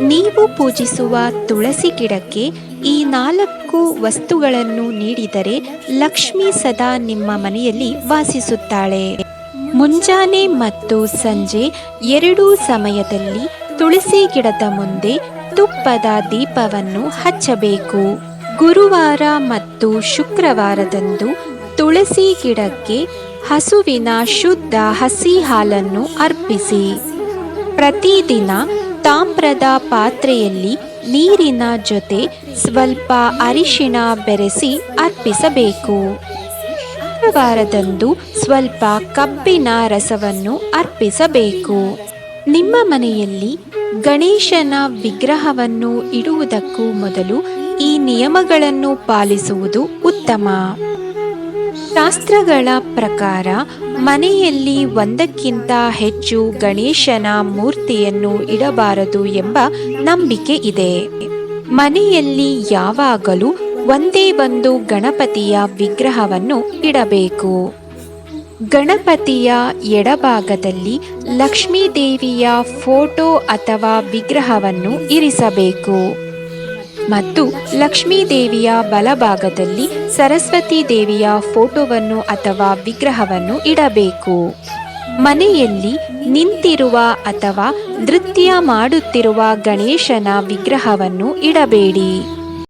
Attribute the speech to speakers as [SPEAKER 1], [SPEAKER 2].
[SPEAKER 1] ನೀವು ಪೂಜಿಸುವ ತುಳಸಿ ಗಿಡಕ್ಕೆ ಈ ನಾಲ್ಕು ವಸ್ತುಗಳನ್ನು ನೀಡಿದರೆ ಲಕ್ಷ್ಮಿ ಸದಾ ನಿಮ್ಮ ಮನೆಯಲ್ಲಿ ವಾಸಿಸುತ್ತಾಳೆ. ಮುಂಜಾನೆ ಮತ್ತು ಸಂಜೆ ಎರಡೂ ಸಮಯದಲ್ಲಿ ತುಳಸಿ ಗಿಡದ ಮುಂದೆ ತುಪ್ಪದ ದೀಪವನ್ನು ಹಚ್ಚಬೇಕು. ಗುರುವಾರ ಮತ್ತು ಶುಕ್ರವಾರದಂದು ತುಳಸಿ ಗಿಡಕ್ಕೆ ಹಸುವಿನ ಶುದ್ಧ ಹಸಿ ಹಾಲನ್ನು ಅರ್ಪಿಸಿ. ಪ್ರತಿದಿನ ತಾಮ್ರದ ಪಾತ್ರೆಯಲ್ಲಿ ನೀರಿನ ಜೊತೆ ಸ್ವಲ್ಪ ಅರಿಶಿಣ ಬೆರೆಸಿ ಅರ್ಪಿಸಬೇಕು. ಶುಕ್ರವಾರದಂದು ಸ್ವಲ್ಪ ಕಬ್ಬಿನ ರಸವನ್ನು ಅರ್ಪಿಸಬೇಕು. ನಿಮ್ಮ ಮನೆಯಲ್ಲಿ ಗಣೇಶನ ವಿಗ್ರಹವನ್ನು ಇಡುವುದಕ್ಕೂ ಮೊದಲು ಈ ನಿಯಮಗಳನ್ನು ಪಾಲಿಸುವುದು ಉತ್ತಮ. ಶಾಸ್ತ್ರಗಳ ಪ್ರಕಾರ ಮನೆಯಲ್ಲಿ ಒಂದಕ್ಕಿಂತ ಹೆಚ್ಚು ಗಣೇಶನ ಮೂರ್ತಿಯನ್ನು ಇಡಬಾರದು ಎಂಬ ನಂಬಿಕೆ ಇದೆ. ಮನೆಯಲ್ಲಿ ಯಾವಾಗಲೂ ಒಂದೇ ಒಂದು ಗಣಪತಿಯ ವಿಗ್ರಹವನ್ನು ಇಡಬೇಕು. ಗಣಪತಿಯ ಎಡಭಾಗದಲ್ಲಿ ಲಕ್ಷ್ಮೀದೇವಿಯ ಫೋಟೋ ಅಥವಾ ವಿಗ್ರಹವನ್ನು ಇರಿಸಬೇಕು. ಮತ್ತು ಲಕ್ಷ್ಮೀ ದೇವಿಯ ಬಲಭಾಗದಲ್ಲಿ ಸರಸ್ವತಿ ದೇವಿಯ ಫೋಟೋವನ್ನು ಅಥವಾ ವಿಗ್ರಹವನ್ನು ಇಡಬೇಕು. ಮನೆಯಲ್ಲಿ ನಿಂತಿರುವ ಅಥವಾ ನೃತ್ಯ ಮಾಡುತ್ತಿರುವ ಗಣೇಶನ ವಿಗ್ರಹವನ್ನು ಇಡಬೇಡಿ.